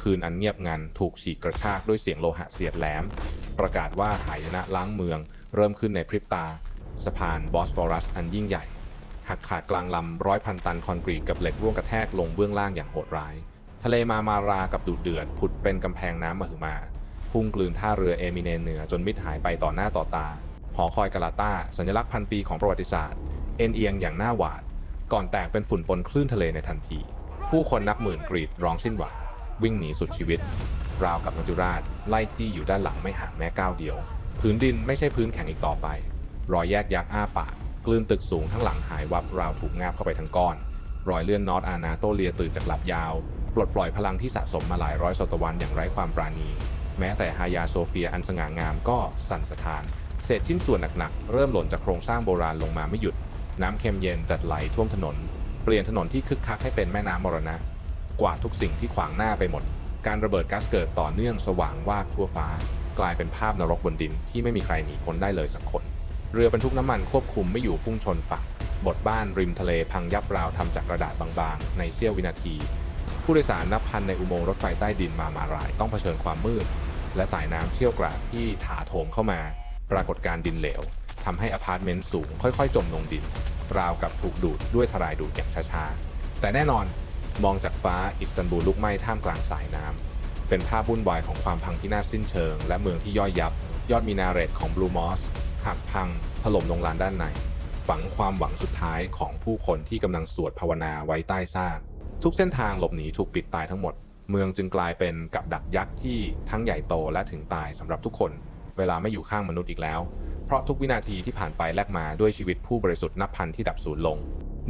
คืนอันเงียบงันถูกฉีกกระชากด้วยเสียงโลหะเสียดแหลม ประกาศว่าหายนะล้างเมือง เริ่มขึ้นในพริบตา สะพานบอสฟอรัสอันยิ่งใหญ่ หักขาดกลางลำร้อยพันตันคอนกรีตกับเหล็กร่วงกระแทกลงเบื้องล่างอย่างโหดร้าย ทะเลมามารากับดุเดือด ผุดเป็นกำแพงน้ำมหึมา พุ่งกลืนท่าเรือเอมิเนเหนือจนมิดหายไปต่อหน้าต่อตา หอคอยกาลาตาสัญลักษณ์พันปีของประวัติศาสตร์ เอ็นเอียงอย่างหน้าหวาด ก่อนแตกเป็นฝุ่นปนคลื่นทะเลในทันที ผู้คนนับหมื่นกรีดร้องสิ้นหวัง วิ่งหนีสุดชีวิต ราวกับมัจจุราชไล่จี้อยู่ด้านหลังไม่ห่างแม้ก้าวเดียว พื้นดินไม่ใช่พื้นแข็งอีกต่อไป รอยแยกยักษ์อ้าปากกลืนตึกสูงทั้งหลังหายวับราวถูกงาบเข้าไปทั้งก้อน รอยเลื่อนนอตอานาโตเลียตื่นจากหลับยาว ปลดปล่อยพลังที่สะสมมาหลายร้อยศตวรรษอย่างไร้ความปราณี แม้แต่ฮายาโซเฟียอันสง่างามก็สั่นสะท้าน เศษชิ้นส่วนหนักๆเริ่มหล่นจากโครงสร้างโบราณลงมาไม่หยุด น้ำเค็มเย็นจัดไหลท่วมถนน เปลี่ยนถนนที่คึกคักให้เป็นแม่น้ำมรณะ กวาดทุกสิ่งที่ขวางหน้าไปหมด การระเบิดก๊าซเกิดต่อเนื่องสว่างวาบทั่วฟ้า กลายเป็นภาพนรกบนดินที่ไม่มีใครหนีพ้นได้เลยสักคน เรือบรรทุกน้ำมันควบคุมไม่อยู่พุ่งชนฝั่ง บทบ้านริมทะเลพังยับราวทำจากกระดาษบางๆ ในเสี้ยววินาที ผู้โดยสารนับพันในอุโมงค์รถไฟใต้ดินมามาราย ต้องเผชิญความมืด และสายน้ำเชี่ยวกรากที่ถาโถมเข้ามา ปรากฏการดินเหลวทำให้อพาร์ตเมนต์สูงค่อยๆ จมลงดิน ราวกับถูกดูดด้วยทรายดูดอย่างช้าๆแต่แน่นอน มองจากฟ้าอิสตันบูลลุกไหม้ท่ามกลางสายน้ำ เป็นภาพวุ่นวายของความพังพินาศสิ้นเชิง และเมืองที่ย่อยยับ ยอดมินาเรตของบลูมอสหักพัง ถล่มลงลานด้านใน ฝังความหวังสุดท้ายของผู้คนที่กำลังสวดภาวนาไว้ใต้ซาก ทุกเส้นทางหลบหนีถูกปิดตายทั้งหมด เมืองจึงกลายเป็นกับดักยักษ์ที่ทั้งใหญ่โตและถึงตายสำหรับทุกคน เวลาไม่อยู่ข้างมนุษย์อีกแล้ว เพราะทุกวินาทีที่ผ่านไปแลกมาด้วยชีวิตผู้บริสุทธิ์นับพันที่ดับสูญลง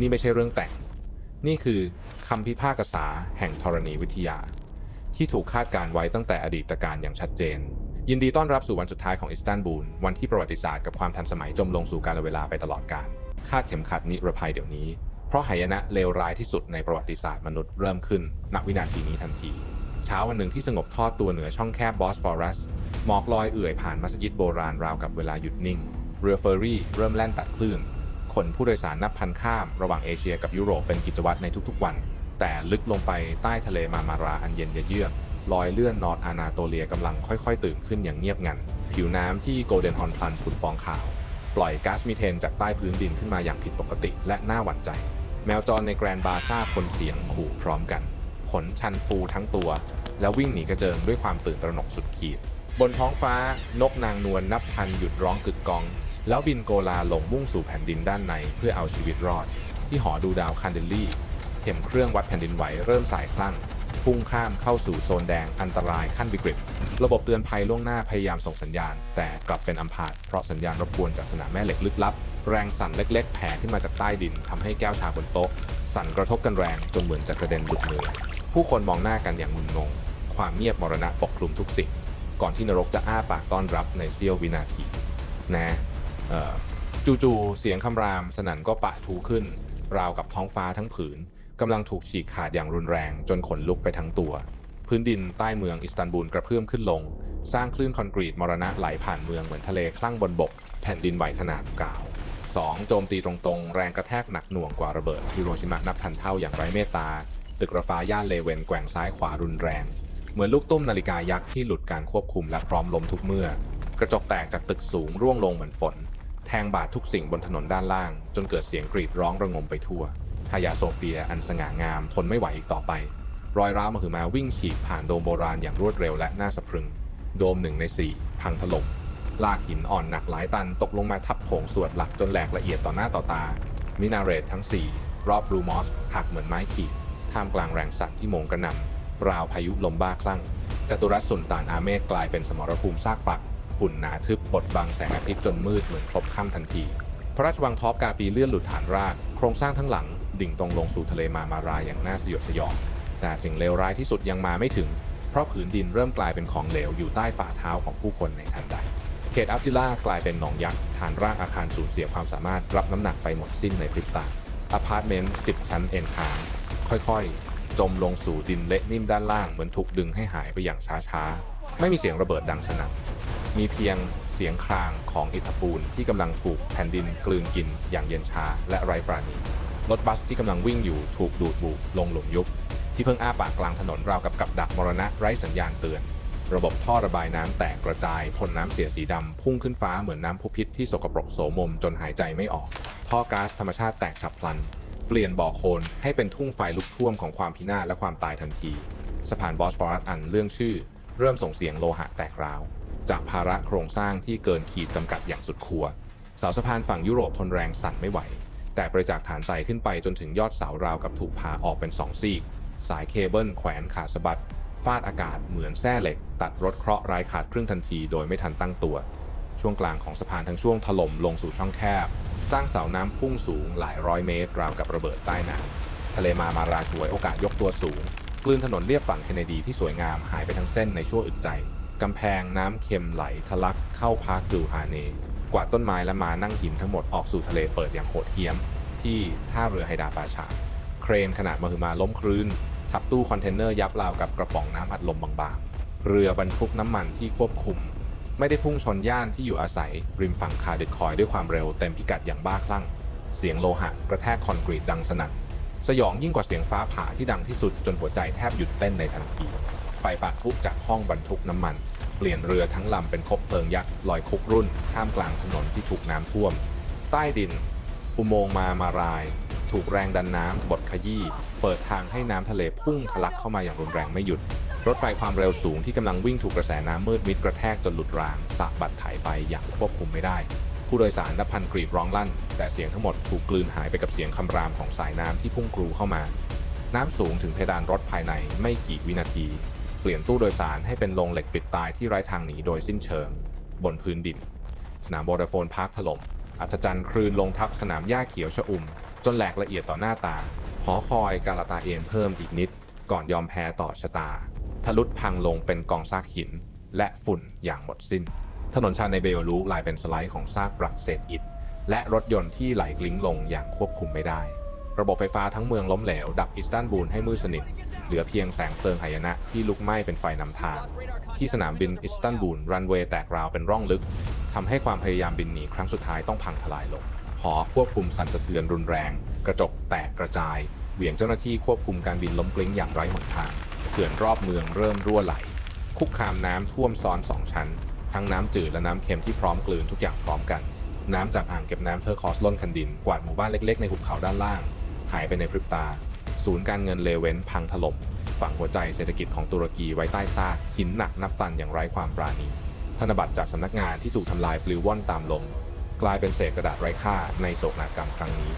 นี่ไม่ใช่เรื่องแต่ง นี่คือคำพิพากษาแห่งธรณีวิทยา ที่ถูกคาดการไว้ตั้งแต่อดีตการอย่างชัดเจน ยินดีต้อนรับสู่วันสุดท้ายของอิสตันบูล วันที่ประวัติศาสตร์กับความทันสมัยจมลงสู่กาลเวลาไปตลอดกาลคาดเข็มขัดนิรภัยเดี๋ยวนี้ เพราะหายนะเลวร้ายที่สุดในประวัติศาสตร์มนุษย์เริ่มขึ้น ณวินาทีนี้ทันที เช้าวันหนึ่งที่สงบทอดตัวเหนือช่องแคบบอสฟอรัสหมอกลอยเอื่อยผ่านมัสยิดโบราณราวกับเวลาหยุดนิ่ง เรือเฟอร์รี่เริ่มแล่นตัดคลื่น ขนผู้โดยสารนับพันข้ามระหว่างเอเชียกับยุโรปเป็นกิจวัตรในทุกๆวัน แต่ลึกลงไปใต้ทะเลมามาราอันเย็นเยือกลอยเลื่อนนอร์ดอานาโตเลียกำลังค่อยๆ ตื่นขึ้นอย่างเงียบงัน ผิวน้ำที่โกลเด้นฮอนพลันฝุ่นฟองขาว ปล่อยก๊าซมีเทนจากใต้พื้นดินขึ้นมาอย่างผิดปกติและน่าหวั่นใจ แมวจรในแกรนด์บาซ่าคนเสียงขู่พร้อมกันขนชันฟูทั้งตัว แล้ววิ่งหนีกระเจิงด้วยความตื่นตระหนกสุดขีด บนท้องฟ้านกนางนวลนับพันหยุดร้องกึกกอง แล้วบินโกลาลงมุ่งสู่แผ่นดินด้านในเพื่อเอาชีวิตรอด ที่หอดูดาวคันเดลลี่ เข็มเครื่องวัดแผ่นดินไหวเริ่มสายคลั่งพุ่งข้ามเข้าสู่โซนแดงอันตรายขั้นวิกฤต ระบบเตือนภัยล่วงหน้าพยายามส่งสัญญาณ แต่กลับเป็นอัมพาตเพราะสัญญาณรบกวนจากสนามแม่เหล็กลึกลับ แรงสั่นเล็ก ๆ แผ่ขึ้นมาจากใต้ดินทำให้แก้วชาบนโต๊ะ สั่นกระทบกันแรงจนเหมือนจะกระเด็นหลุดมือ ผู้คนมองหน้ากันอย่างมึนงง ความเงียบมรณะปกคลุมทุกสิ่ง ก่อนที่นรกจะอ้าปากต้อนรับในเสี้ยววินาที นะ จู่ๆเสียงคำรามสนั่นก็ปะทูขึ้น ราวกับท้องฟ้าทั้งผืนกำลังถูกฉีกขาดอย่างรุนแรงจนขนลุกไปทั้งตัว พื้นดินใต้เมืองอิสตันบูลกระเพื่อมขึ้นลง สร้างคลื่นคอนกรีตมรณะไหลผ่านเมืองเหมือนทะเลคลั่งบนบก แผ่นดินไหวขนาดกาว 2. โจมตีตรงๆ แรงกระแทกหนักหน่วงกว่าระเบิดฮิโรชิมะนับพันเท่าอย่างไร้เมตตา ตึกระฟ้าย่านเลเวนแกว่งซ้ายขวารุนแรง เหมือนลูกตุ้มนาฬิกายักษ์ที่หลุดการควบคุมและพร้อมล้มทุกเมื่อ กระจกแตกจากตึกสูงร่วงลงเหมือนฝน แทงบาดทุกสิ่งบนถนนด้านล่าง จนเกิดเสียงกรีดร้องระงมไปทั่วฮายาโซเฟียอันสง่างาม ทนไม่ไหวอีกต่อไป รอยร้าวมหึมาวิ่งฉีกผ่านโดมโบราณอย่างรวดเร็วและน่าสะพรึง โดมหนึ่งในสี่พังถล่มลากหินอ่อนหนักหลายตันตกลงมาทับโถงสวดหลักจนแหลกละเอียดต่อหน้าต่อตา มินาเรตทั้ง 4 รอบบลูมอสหักเหมือนไม้ขีด ท่ามกลางแรงสั่นที่โมงกระหน่ำราวพายุลมบ้าคลั่งจัตุรัสสุลต่านอาเมกกลายเป็นสมรภูมิซากปรัก ฝุ่นหนาทึบบดบังแสงอาทิตย์จนมืดเหมือนครบค่ำทันที พระราชวังท็อปกาปีเลื่อนหลุดฐานราก โครงสร้างทั้งหลัง ดิ่งตรงลงสู่ทะเลมามารายอย่างน่าสยดสยอง แต่สิ่งเลวร้ายที่สุดยังมาไม่ถึง เพราะผืนดินเริ่มกลายเป็นของเหลวอยู่ใต้ฝ่าเท้าของผู้คนในทันใด เขตอัฟจิล่ากลายเป็นหนองยักษ์ฐานรากอาคารสูญเสียความสามารถรับน้ำหนักไปหมดสิ้นในพริบตาอพาร์ตเมนต์10ชั้นเอ็นค้างค่อยๆ จมลงสู่ดินเละนิ่มด้านล่างเหมือนถูกดึงให้หายไปอย่างช้าๆ ไม่มีเสียงระเบิดดังสนั่น มีเพียงเสียงครางของอิฐปูนที่กำลังถูกแผ่นดินกลืนกินอย่างเย็นชาและไร้ปราณีรถบัสที่กำลังวิ่งอยู่ถูกดูดบุลงหลุมยุบ ที่เพิ่งอ้าปากกลางถนนราวกับกับดักมรณะไร้สัญญาณเตือน ระบบท่อระบายน้ำแตกกระจายพ่นน้ำเสียสีดำพุ่งขึ้นฟ้าเหมือนน้ำพุพิษที่สกปรกโสมมจนหายใจไม่ออก ท่อก๊าซธรรมชาติแตกฉับพลัน เปลี่ยนบ่อโคลนให้เป็นทุ่งไฟลุกท่วมของความพินาศและความตายทันทีสะพานบอสฟอรัสอันเรื่องชื่อ เริ่มส่งเสียงโลหะแตกร้าว จากภาระโครงสร้างที่เกินขีดจำกัดอย่างสุดขั้วเสาสะพานฝั่งยุโรปทนแรงสั่นไม่ไหว แต่ประจากฐานไต่ขึ้นไปจนถึงยอดเสาราวกับถูกพาออกเป็นสองซีก สายเคเบิลแขวนขาดสะบัดฟาดอากาศเหมือนแส้เหล็ก ตัดรถเคราะห์ร้ายขาดครึ่งทันทีโดยไม่ทันตั้งตัว ช่วงกลางของสะพานทั้งช่วงถล่มลงสู่ช่องแคบ สร้างเสาน้ำพุ่งสูงหลายร้อยเมตร ราวกับระเบิดใต้น้ำทะเลมามาราช่วยโอกาสยกตัวสูงกลืนถนนเลียบฝั่งเคนเนดีที่สวยงามหายไปทั้งเส้นในชั่วอึดใจ กำแพงน้ำเค็มไหลทะลักเข้าพาร์คดูฮาเนกวาดต้นไม้และมานั่งหินทั้งหมดออกสู่ทะเลเปิดอย่างโหดเหี้ยม ที่ท่าเรือไฮดาปาชา เครนขนาดมหึมาล้มคลื่น ทับตู้คอนเทนเนอร์ยับราวกับกระป๋องน้ำอัดลมบางๆ เรือบรรทุกน้ำมันที่ควบคุม ไม่ได้พุ่งชนย่านที่อยู่อาศัยริมฝั่งคาร์ดิคอยด้วยความเร็วเต็มพิกัดอย่างบ้าคลั่ง เสียงโลหะกระแทกคอนกรีตดังสนั่นสยองยิ่งกว่าเสียงฟ้าผ่าที่ดังที่สุดจนหัวใจแทบหยุดเต้นในทันทีไฟปะทุจากห้องบรรทุกน้ำมัน ปลี่ยนเรือทั้งลำเป็นคบเพลิงยักษ์ลอยคุกรุ่นท่ามกลางถนนที่ถูกน้ำท่วม ใต้ดิน อุโมงค์มามาราย ถูกแรงดันน้ำบดขยี้ เปิดทางให้น้ำทะเลพุ่งทะลักเข้ามาอย่างรุนแรงไม่หยุด รถไฟความเร็วสูงที่กำลังวิ่งถูกกระแสน้ำมืดมิดกระแทกจนหลุดรางสะบัดถ่ายไปอย่างควบคุมไม่ได้ ผู้โดยสารนับพันกรีดร้องลั่น แต่เสียงทั้งหมดถูกกลืนหายไปกับเสียงคำรามของสายน้ำที่พุ่งกรูเข้ามา น้ำสูงถึงเพดานรถภายในไม่กี่วินาที เปลี่ยนตู้โดยสารให้เป็นโรงเหล็กปิดตายที่ไร้ทางหนีโดยสิ้นเชิง บนพื้นดิน สนามโบราโฟนพาร์คถล่มอัศจรรย์คลื่นลงทับสนามหญ้าเขียวชอุ่ม จนแหลกละเอียดต่อหน้าตา หอคอยกาลาตาเอนเพิ่มอีกนิด ก่อนยอมแพ้ต่อชะตา ทะลุพังลงเป็นกองซากหิน และฝุ่นอย่างหมดสิ้น ถนนชานในเบโอลูกลายเป็นสไลด์ของซากปรักเศษอิฐ และรถยนต์ที่ไหลกลิ้งลงอย่างควบคุมไม่ได้ ระบบไฟฟ้าทั้งเมืองล้มเหลว ดับอิสตันบูลให้มืดสนิท เหลือเพียงแสงเพลิงหายนะที่ลุกไหม้เป็นไฟนำทาง ที่สนามบินอิสตันบูลรันเวย์แตกราวเป็นร่องลึกทำให้ความพยายามบินหนีครั้งสุดท้ายต้องพังทลายลงหอควบคุมสั่นสะเทือนรุนแรง กระจกแตกกระจาย เหวี่ยงเจ้าหน้าที่ควบคุมการบินล้มกลิ้งอย่างไร้หนทางเขื่อนรอบเมืองเริ่มรั่วไหล คุกคามน้ำท่วมซ้อนสองชั้น ทั้งน้ำจืดและน้ำเค็มที่พร้อมกลืนทุกอย่างพร้อมกัน น้ำจากอ่างเก็บน้ำเทอร์คอสล้นคันดิน กวาดหมู่บ้านเล็กๆในหุบเขาด้านล่าง หายไปในพริบตา ศูนย์การเงินเลเวนพังถล่มฝังหัวใจเศรษฐกิจของตุรกีไว้ใต้ซากหินหนักนับตันอย่างไร้ความปราณี ธนบัตรจากสำนักงานที่ถูกทำลายปลิวว่อนตามลม กลายเป็นเศษกระดาษไร้ค่าในโศกนาฏกรรมครั้งนี้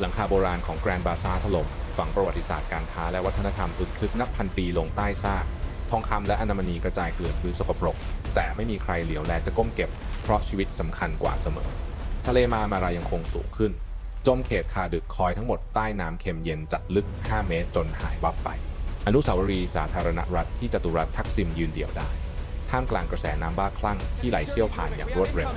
หลังคาโบราณของแกรนบาซาถล่มฝังประวัติศาสตร์การค้าและวัฒนธรรมอึกทึกนับพันปีลงใต้ซากทองคำและอนามณีกระจายเกลื่อนพื้นสกปรก แต่ไม่มีใครเหลียวแลจะก้มเก็บ เพราะชีวิตสำคัญกว่าเสมอ ทะเลมามารายังคงสูงขึ้น จมเขตคาดึกคอยทั้งหมดใต้น้ำเค็มเย็นจัดลึก 5 เมตรจนหายวับไป อนุสาวรีย์สาธารณรัฐที่จตุรัสทักษิมยืนเดี่ยวได้ ท่ามกลางกระแสน้ำบ้าคลั่งที่ไหลเชี่ยวผ่านอย่างรวดเร็ว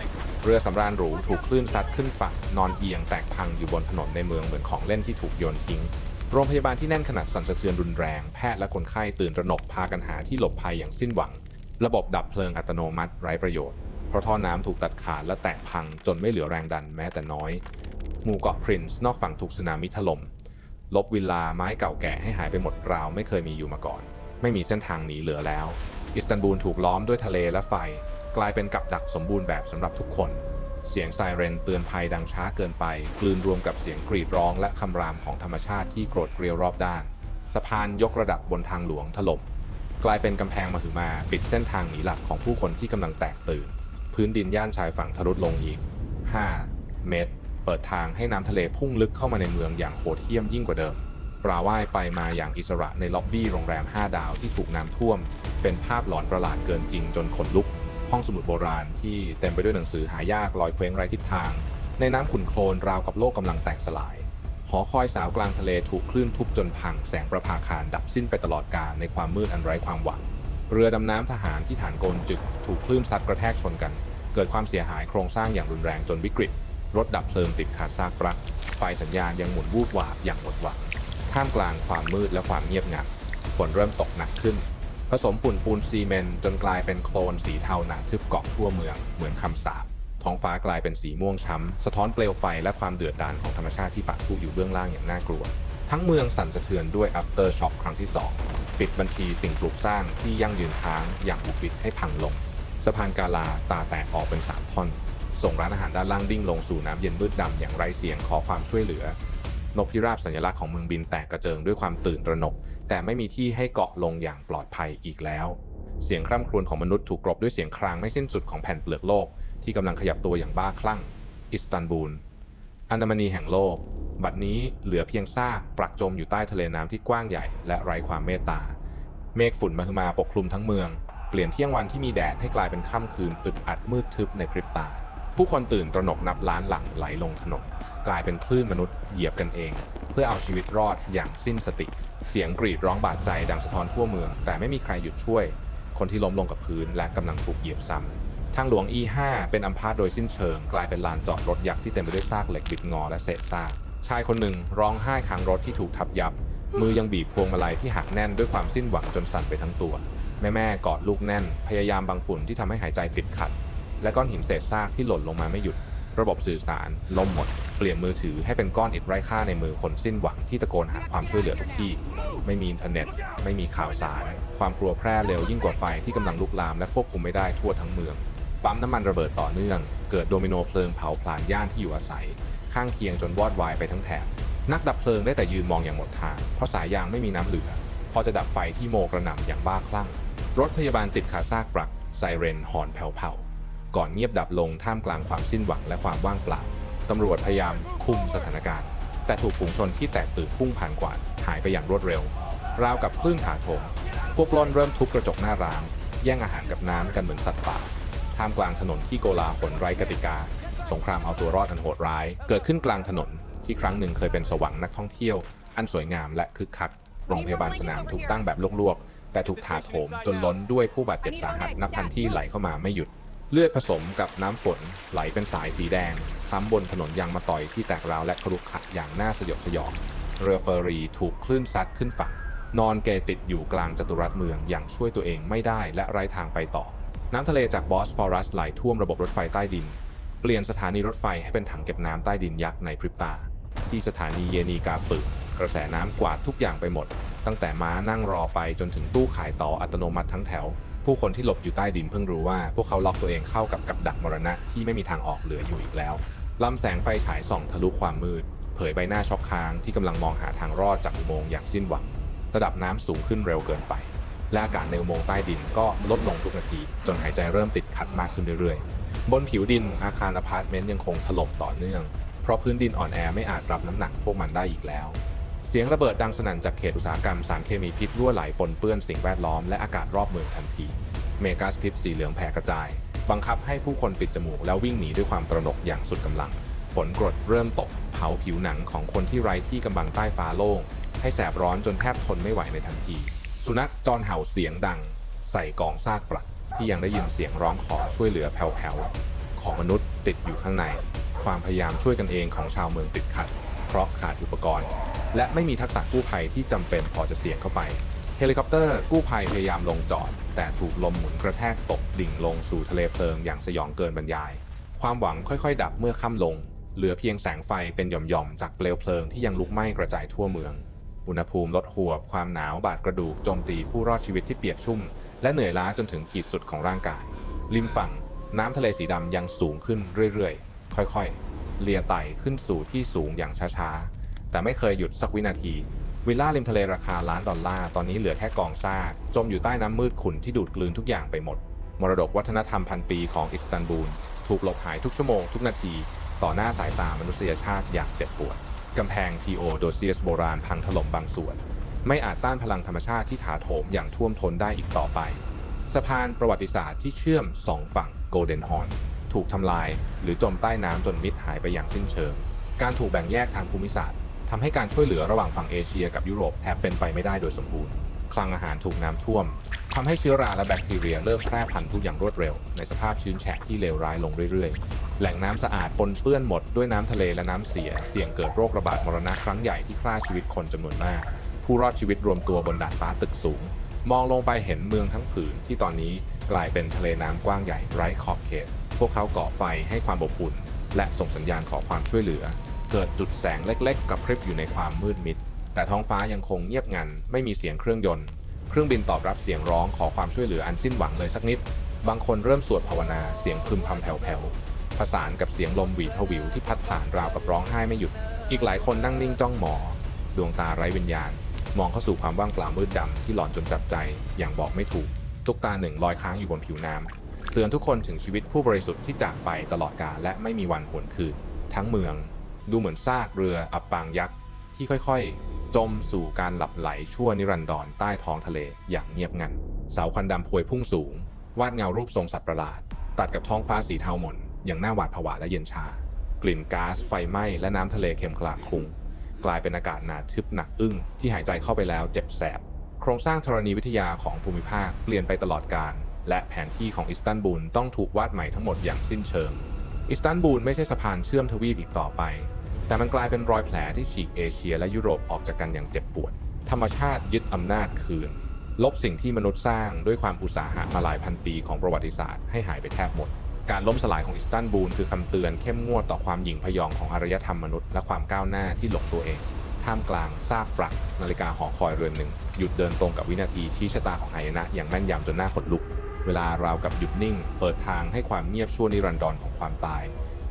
เรือสำราญหรูถูกคลื่นซัดขึ้นฝั่งนอนเอียงแตกพังอยู่บนถนนในเมืองเหมือนของเล่นที่ถูกโยนทิ้ง โรงพยาบาลที่แน่นขนาดสั่นสะเทือนรุนแรง แพทย์และคนไข้ตื่นตระหนกพากันหาที่หลบภัยอย่างสิ้นหวัง ระบบดับเพลิงอัตโนมัติไร้ประโยชน์เพราะท่อน้ำถูกตัดขาดและแตกพังจนไม่เหลือแรงดันแม้แต่น้อย หมู่เกาะพรินซ์นอกฝั่งถูกสึนามิถล่ม ลบวิลลาไม้เก่าแก่ให้หายไปหมดราวไม่เคยมีอยู่มาก่อน ไม่มีเส้นทางหนีเหลือแล้ว อิสตันบูลถูกล้อมด้วยทะเลและไฟ กลายเป็นกับดักสมบูรณ์แบบสำหรับทุกคน เสียงไซเรนเตือนภัยดังช้าเกินไป กลืนรวมกับเสียงกรีดร้องและคำรามของธรรมชาติที่โกรธเกรียวรอบด้าน สะพานยกระดับบนทางหลวงถล่ม กลายเป็นกำแพงมหึมาปิดเส้นทางหนีหลักของผู้คนที่กำลังแตกตื่น พื้นดินย่านชายฝั่งทะลุลงอีก 5 เมตร เปิดทางให้น้ำทะเลพุ่งลึกเข้ามาในเมืองอย่างโหดเหี้ยมยิ่งกว่าเดิมปลาว่ายไปมาอย่างอิสระในล็อบบี้โรงแรม 5 ดาวที่ถูกน้ำท่วม เป็นภาพหลอนประหลาดเกินจริงจนขนลุก ห้องสมุดโบราณที่เต็มไปด้วยหนังสือหายากลอยเคว้งไร้ทิศทาง ในน้ำขุ่นโคลนราวกับโลกกำลังแตกสลาย หอคอยสาวกลางทะเลถูกคลื่นทุบจนพังแสงประภาคารดับสิ้นไปตลอดกาลในความมืดอันไร้ความหวัง เรือดำน้ำทหารที่ฐานโกนจึก ถูกคลื่นซัดกระแทกชนกัน เกิดความเสียหายโครงสร้างอย่างรุนแรงจนวิกฤต รถดับเพลิงติดขาดซากปรัก ไฟสัญญาณยังหมุนวูบวาบอย่างหมดหวังท่ามกลางความมืดและความเงียบงันฝนเริ่มตกหนักขึ้น ผสมฝุ่นปูนซีเมนต์จนกลายเป็นโคลนสีเทาหนาทึบเกาะทั่วเมือง เหมือนคำสาปท้องฟ้ากลายเป็นสีม่วงช้ำ สะท้อนเปลวไฟและความเดือดดาลของธรรมชาติที่ปะทุอยู่เบื้องล่างอย่างน่ากลัว ทั้งเมืองสั่นสะเทือนด้วย after shock ครั้งที่ 2 ปิดบัญชีสิ่งปลูกสร้างที่ยั่งยืนค้างอย่างบุกบิดให้พังลง สะพานกาลาตาแตกออกเป็น3ท่อน ส่งร้านอาหารด้านล่างดิ้งลงสู่น้ำเย็นมืดดำอย่างไร้เสียงขอความช่วยเหลือนกพิราบสัญลักษณ์ของเมืองบินแตกกระเจิงด้วยความตื่นตระหนก แต่ไม่มีที่ให้เกาะลงอย่างปลอดภัยอีกแล้ว เสียงคร่ำครวญของมนุษย์ถูกกลบด้วยเสียงครางไม่สิ้นสุดของแผ่นเปลือกโลก ที่กำลังขยับตัวอย่างบ้าคลั่ง อิสตันบูล อันดามานีแห่งโลก บัดนี้เหลือเพียงซากปรักจมอยู่ใต้ทะเลน้ำที่กว้างใหญ่และไร้ความเมตตา เมฆฝุ่นมหึมาปกคลุมทั้งเมือง เปลี่ยนเที่ยงวันที่มีแดดให้กลายเป็นค่ำคืนอึดอัดมืดทึบในพริบตา ผู้คนตื่นตระหนกนับล้านหลังไหลลงถนนกลายเป็นคลื่นมนุษย์เหยียบกันเอง เพื่อเอาชีวิตรอดอย่างสิ้นสติ เสียงกรีดร้องบาดใจดังสะท้อนทั่วเมือง แต่ไม่มีใครหยุดช่วย คนที่ล้มลงกับพื้นและกำลังถูกเหยียบซ้ำทางหลวง E5 เป็นอัมพาตโดยสิ้นเชิง กลายเป็นลานจอดรถยักษ์ที่เต็มไปด้วยซากเหล็กบิดงอและเศษซากชายคนหนึ่งร้องไห้ค้างรถที่ถูกทับยับ มือยังบีบพวงมาลัยที่หักแน่นด้วยความสิ้นหวังจนสั่นไปทั้งตัว แม่แม่กอดลูกแน่น พยายามบังฝุ่นที่ทำให้หายใจติดขัด และก้อนหินเศษซากที่หล่นลงมาไม่หยุด ระบบสื่อสารล่มหมด เปลี่ยนมือถือให้เป็นก้อนอิฐไร้ค่าในมือคนสิ้นหวังที่ตะโกนหาความช่วยเหลือทุกที่ ไม่มีอินเทอร์เน็ต ไม่มีข่าวสาร ความกลัวแพร่เร็วยิ่งกว่าไฟที่กำลังลุกลามและควบคุมไม่ได้ทั่วทั้งเมืองปั๊มน้ำมันระเบิดต่อเนื่อง เกิดโดมิโนเพลิงเผาผลาญย่านที่อยู่อาศัย ข้างเคียงจนวอดวายไปทั้งแถบนักดับเพลิงได้แต่ยืนมองอย่างหมดทาง เพราะสายยางไม่มีน้ำเหลือ พอจะดับไฟที่โมกระหน่ำอย่างบ้าคลั่ง รถพยาบาลติดคาซากปรัก ไซเรนหอนแผ่ว ก่อนเงียบดับลงท่ามกลางความสิ้นหวังและความว่างเปล่าตำรวจพยายามคุมสถานการณ์ แต่ถูกฝูงชนที่แตกตื่นพุ่งผ่านกวาดหายไปอย่างรวดเร็ว ราวกับคลื่นถาโถมพวกปล้นเริ่มทุบกระจกหน้าร้านแย่งอาหารกับน้ำกันเหมือนสัตว์ป่าท่ามกลางถนนที่โกลาหลไร้กติกา สงครามเอาตัวรอดอันโหดร้าย เกิดขึ้นกลางถนนที่ครั้งหนึ่งเคยเป็นสวรรค์นักท่องเที่ยว อันสวยงามและคึกคักโรงพยาบาลสนามถูกตั้งแบบลวกๆ แต่ถูกถาโถมจนล้นด้วยผู้บาดเจ็บสาหัสนับพันที่ไหลเข้ามาไม่หยุด เลือดผสมกับน้ำฝนไหลเป็นสายสีแดงคล้ำบนถนนยางมะตอยที่แตกร้าวและครุขระอย่างน่าสยดสยอง เรือเฟอร์รีถูกคลื่นซัดขึ้นฝั่ง นอนเกยติดอยู่กลางจัตุรัสเมืองอย่างช่วยตัวเองไม่ได้และไร้ทางไปต่อ น้ำทะเลจากบอสฟอรัสไหลท่วมระบบรถไฟใต้ดิน เปลี่ยนสถานีรถไฟให้เป็นถังเก็บน้ำใต้ดินยักษ์ในพริบตา ที่สถานีเยนีกาปึกกระแสน้ำกวาดทุกอย่างไปหมด ตั้งแต่ม้านั่งรอไปจนถึงตู้ขายต่ออัตโนมัติทั้งแถว ผู้คนที่หลบอยู่ใต้ดินเพิ่งรู้ว่าพวกเขาล็อกตัวเองเข้ากับกับดักมรณะที่ไม่มีทางออกเหลืออยู่อีกแล้วลำแสงไฟฉายส่องทะลุความมืด เผยใบหน้าช็อกค้างที่กำลังมองหาทางรอดจากอุโมงค์อย่างสิ้นหวัง ระดับน้ำสูงขึ้นเร็วเกินไป และอากาศในอุโมงค์ใต้ดินก็ลดลงทุกนาที จนหายใจเริ่มติดขัดมากขึ้นเรื่อยๆ บนผิวดินอาคารอพาร์ตเมนต์ยังคงถล่มต่อเนื่อง เพราะพื้นดินอ่อนแอไม่อาจรับน้ำหนักพวกมันได้อีกแล้ว เสียงระเบิดดังสนั่นจากเขตอุตสาหกรรมสารเคมีพิษรั่วไหลปนเปื้อนสิ่งแวดล้อมและอากาศรอบเมืองทันที เมกาสพิษสีเหลืองแผ่กระจาย บังคับให้ผู้คนปิดจมูกแล้ววิ่งหนีด้วยความตระหนกอย่างสุดกำลัง ฝนกรดเริ่มตก เผาผิวหนังของคนที่ไร้ที่กำบังใต้ฟ้าโล่ง ให้แสบร้อนจนแทบทนไม่ไหวในทันที สุนัขจรเห่าเสียงดัง ใส่กองซากปรักที่ยังได้ยินเสียงร้องขอช่วยเหลือแผ่วๆของมนุษย์ติดอยู่ข้างใน ความพยายามช่วยกันเองของชาวเมืองติดขัด เพราะขาดอุปกรณ์ และไม่มีทักษะกู้ภัยที่จำเป็นพอจะเสี่ยงเข้าไป เฮลิคอปเตอร์กู้ภัยพยายามลงจอด แต่ถูกลมหมุนกระแทกตกดิ่งลงสู่ทะเลเพลิงอย่างสยองเกินบรรยาย ความหวังค่อยๆ ดับเมื่อค่ำลง เหลือเพียงแสงไฟเป็นหย่อมๆ จากเปลวเพลิงที่ยังลุกไหม้กระจายทั่วเมือง อุณหภูมิลดหวบ ความหนาวบาดกระดูกโจมตีผู้รอดชีวิตที่เปียกชุ่ม และเหนื่อยล้าจนถึงขีดสุดของร่างกาย ริมฝั่งน้ำทะเลสีดำยังสูงขึ้นเรื่อยๆ ค่อยๆ เลียไต่ขึ้นสู่ที่สูงอย่างช้าๆ แต่ไม่เคยหยุดสักวินาที วิลล่าริมทะเลราคาล้านดอลลาร์ตอนนี้เหลือแค่กองซากจมอยู่ใต้น้ำมืดขุ่นที่ดูดกลืนทุกอย่างไปหมด มรดกวัฒนธรรมพันปีของอิสตันบูล ถูกหลบหายทุกชั่วโมงทุกนาที ต่อหน้าสายตามนุษยชาติอย่างเจ็บปวดกำแพงทีโอโดเซียสโบราณพังถล่มบางส่วน ไม่อาจต้านพลังธรรมชาติที่ถาโถมอย่างท่วมท้นได้อีกต่อไป สะพานประวัติศาสตร์ที่เชื่อมสองฝั่งโกลเด้นฮอร์นถูกทำลาย หรือจมใต้น้ำจนมิดหายไปอย่างสิ้นเชิง การถูกแบ่งแยกทางภูมิศาสตร์ ทำให้การช่วยเหลือระหว่างฝั่งเอเชียกับยุโรปแทบเป็นไปไม่ได้โดยสมบูรณ์ คลังอาหารถูกน้ำท่วมทำให้เชื้อราและแบคทีเรียเริ่มแพร่พันธุ์ทุกอย่างรวดเร็ว ในสภาพชื้นแฉะที่เลวร้ายลงเรื่อยๆ แหล่งน้ำสะอาดปนเปื้อนหมดด้วยน้ำทะเลและน้ำเสีย เสี่ยงเกิดโรคระบาดมรณะครั้งใหญ่ที่ฆ่าชีวิตคนจำนวนมาก ผู้รอดชีวิตรวมตัวบนดาดฟ้าตึกสูง มองลงไปเห็นเมืองทั้งผืนที่ตอนนี้กลายเป็นทะเลน้ำกว้างใหญ่ไร้ขอบเขต พวกเขาก่อไฟให้ความอบอุ่นและส่งสัญญาณขอความช่วยเหลือ เกิดจุดแสงเล็กๆ กับพริบอยู่ในความมืดมิด แต่ท้องฟ้ายังคงเงียบงัน ไม่มีเสียงเครื่องยนต์ เครื่องบินตอบรับเสียงร้องขอความช่วยเหลืออันสิ้นหวังเลยสักนิด บางคนเริ่มสวดภาวนาเสียงพึมพำแผ่วๆผสานกับเสียงลมหวีดผวิวที่พัดผ่านราวกับร้องไห้ไม่หยุด อีกหลายคนนั่งนิ่งจ้องหมอ ดวงตาไร้วิญญาณ มองเข้าสู่ความว่างเปล่ามืดดำที่หลอนจนจับใจ อย่างบอกไม่ถูก ทุกตาหนึ่งลอยค้างอยู่บนผิวน้ำเตือนทุกคนถึงชีวิตผู้บริสุทธิ์ที่จากไปตลอดกาลและไม่มีวันหวนคืน ทั้งเมือง ดูเหมือนซากเรืออับปางยักษ์ที่ค่อยๆ จมสู่การหลับไหลชั่วนิรันดรใต้ท้องทะเลอย่างเงียบงัน เสาควันดำพวยพุ่งสูง วาดเงารูปทรงสัตว์ประหลาด ตัดกับท้องฟ้าสีเทาหม่นอย่างน่าหวาดผวาและเย็นชา กลิ่นก๊าซไฟไหม้และน้ำทะเลเค็มคลาคลุ้งกลายเป็นอากาศหนาทึบหนักอึ้งที่หายใจเข้าไปแล้วเจ็บแสบ โครงสร้างธรณีวิทยาของภูมิภาคเปลี่ยนไปตลอดกาลและแผนที่ของอิสตันบูลต้องถูกวาดใหม่ทั้งหมดอย่างสิ้นเชิง อิสตันบูลไม่ใช่สะพานเชื่อมทวีปอีกต่อไป แต่มันกลายเป็นรอยแผลที่ฉีกเอเชียและยุโรปออกจากกันอย่างเจ็บปวด ธรรมชาติยึดอำนาจคืน ลบสิ่งที่มนุษย์สร้างด้วยความอุตสาหะมาหลายพันปีของประวัติศาสตร์ให้หายไปแทบหมด การล้มสลายของอิสตันบูลคือคำเตือนเข้มงวดต่อความหยิ่งพยองของอารยธรรมมนุษย์และความก้าวหน้าที่หลงตัวเอง ท่ามกลางซากปรักนาฬิกาหอคอยเรือนหนึ่ง หยุดเดินตรงกับวินาทีชี้ชะตาของหายนะอย่างแม่นยำจนหน้าขนลุก เวลาราวกับหยุดนิ่ง เปิดทางให้ความเงียบชั่วนิรันดรของความตาย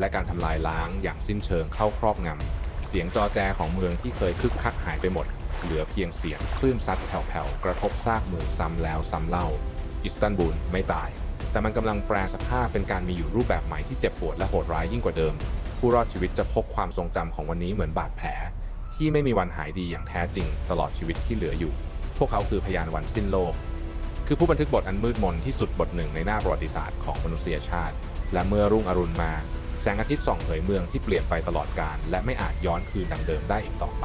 และการทำลายล้างอย่างสิ้นเชิงเข้าครอบงำ เสียงจอแจของเมืองที่เคยคึกคักหายไปหมด เหลือเพียงเสียงคลื่นซัดแผ่วๆ กระทบซากเมืองซ้ำแล้วซ้ำเล่า อิสตันบูลไม่ตาย แต่มันกำลังแปลสภาพเป็นการมีอยู่รูปแบบใหม่ที่เจ็บปวดและโหดร้ายยิ่งกว่าเดิม ผู้รอดชีวิตจะพกความทรงจำของวันนี้เหมือนบาดแผล ที่ไม่มีวันหายดีอย่างแท้จริง ตลอดชีวิตที่เหลืออยู่ พวกเขาคือพยานวันสิ้นโลกคือผู้บันทึกบทอันมืดมนที่สุดบทหนึ่งในหน้าประวัติศาสตร์ของมนุษยชาติ และเมื่อรุ่งอรุณมา แสงอาทิตย์ส่องเผยเมืองที่เปลี่ยนไปตลอดกาลและไม่อาจย้อนคืนดังเดิมได้อีกต่อไป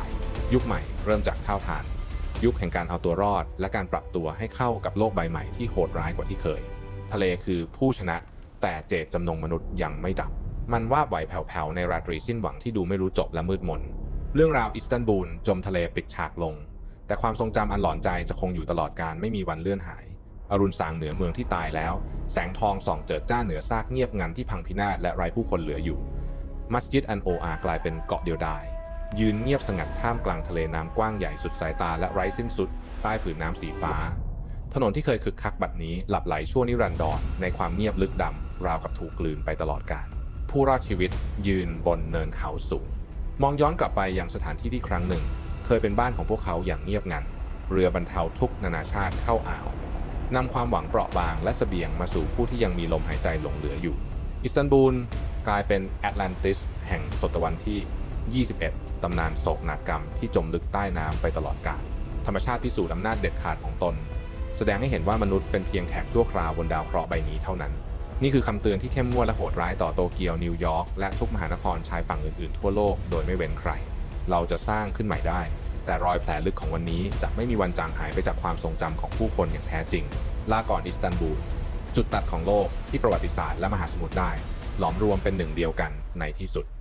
ยุคใหม่เริ่มจากเท่าทาน ยุคแห่งการเอาตัวรอด และการปรับตัวให้เข้ากับโลกใบใหม่ที่โหดร้ายกว่าที่เคย ทะเลคือผู้ชนะ แต่เจตจำนงมนุษย์ยังไม่ดับ มันว่าไหวแผ่วๆในราตรีสิ้นหวังที่ดูไม่รู้จบและมืดมน เรื่องราวอิสตันบูลจมทะเลปิดฉากลง แต่ความทรงจำอันหลอนใจจะคงอยู่ตลอดการไม่มีวันเลื่อนหาย อรุณสางเหนือเมืองที่ตายแล้ว แสงทองส่องเจิดจ้าเหนือซากเงียบงันที่พังพินาศและไร้ผู้คนเหลืออยู่ มัสยิดอันโออากลายเป็นเกาะเดียวดาย ยืนเงียบสงัดท่ามกลางทะเลน้ำกว้างใหญ่สุดสายตาและไร้สิ้นสุด ใต้ผืนน้ำสีฟ้า ถนนที่เคยคึกคักบัดนี้หลับไหลชั่วนิรันดรในความเงียบลึกดำราวกับถูกกลืนไปตลอดกาลผู้รอดชีวิตยืนบนเนินเขาสูง มองย้อนกลับไปยังสถานที่ที่ครั้งหนึ่ง เคยเป็นบ้านของพวกเขาอย่างเงียบงันเรือบรรเทาทุกนานาชาติเข้าอ่าว นำความหวังเปราะบางและเสบียงมาสู่ผู้ที่ยังมีลมหายใจหลงเหลืออยู่ อิสตันบูลกลายเป็นแอตแลนติสแห่งศตวรรษที่ 21 ตำนานโศกนาฏกรรมที่จมลึกใต้น้ำไปตลอดกาล ธรรมชาติพิสูจน์อำนาจเด็ดขาดของตน แสดงให้เห็นว่ามนุษย์เป็นเพียงแขกชั่วคราวบนดาวเคราะห์ใบนี้เท่านั้น นี่คือคำเตือนที่เข้มงวดและโหดร้ายต่อโตเกียวนิวยอร์กและทุกมหานครชายฝั่งอื่นๆ ทั่วโลกโดยไม่เว้นใคร เราจะสร้างขึ้นใหม่ได้ แต่รอยแผลลึกของวันนี้จะไม่มีวันจางหายไปจากความทรงจำของผู้คนอย่างแท้จริง ลาก่อนอิสตันบูล จุดตัดของโลกที่ประวัติศาสตร์และมหาสมุทรได้ หลอมรวมเป็นหนึ่งเดียวกันในที่สุด